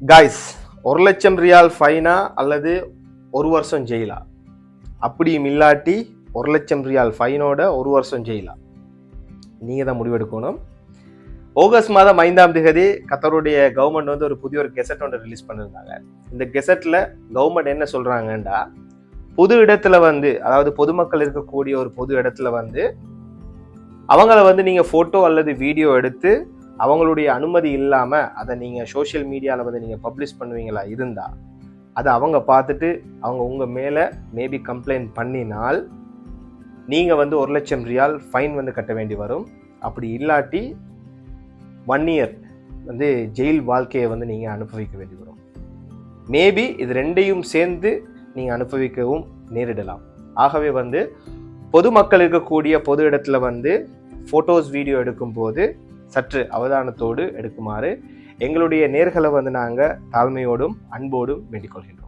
Guys ஒரு லட்சம் ரியால் ஃபைனா அல்லது ஒரு வருஷம் ஜெயிலா? அப்படியும் இல்லாட்டி ஒரு லட்சம் ரியால் ஃபைனோட ஒரு வருஷம் ஜெயிலா? நீங்கள் தான் முடிவெடுக்கணும். ஆகஸ்ட் மாதம் ஐந்தாம் தேதி கத்தருடைய கவர்மெண்ட் வந்து ஒரு புதிய ஒரு கெசட் ஒன்று ரிலீஸ் பண்ணியிருந்தாங்க இந்த கெசட்டில் கவர்மெண்ட் என்ன சொல்கிறாங்கண்டா பொது இடத்துல வந்து அதாவது பொதுமக்கள் இருக்கக்கூடிய ஒரு பொது இடத்துல வந்து அவங்கள வந்து நீங்கள் ஃபோட்டோ அல்லது வீடியோ எடுத்து அவங்களுடைய அனுமதி இல்லாமல் அதை நீங்கள் சோஷியல் மீடியாவில் வந்து நீங்கள் பப்ளிஷ் பண்ணுவீங்களா இருந்தால் அதை அவங்க பார்த்துட்டு அவங்க உங்கள் மேலே மேபி கம்ப்ளைண்ட் பண்ணினால் நீங்கள் வந்து ஒரு லட்சம் ரியால் ஃபைன் வந்து கட்ட வேண்டி வரும். அப்படி இல்லாட்டி ஒன் இயர் வந்து ஜெயில் வாழ்க்கையை வந்து நீங்கள் அனுபவிக்க வேண்டி வரும். மேபி இது ரெண்டையும் சேர்ந்து நீங்கள் அனுபவிக்கவும் நேரிடலாம். ஆகவே வந்து பொதுமக்கள் இருக்கக்கூடிய பொது இடத்துல வந்து ஃபோட்டோஸ் வீடியோ எடுக்கும்போது சற்று அவதானத்தோடு எடுக்குமாறு எங்களுடைய நேர்களை வந்து நாங்கள் தாழ்மையோடும் அன்போடும் வேண்டிக் கொள்கின்றோம்.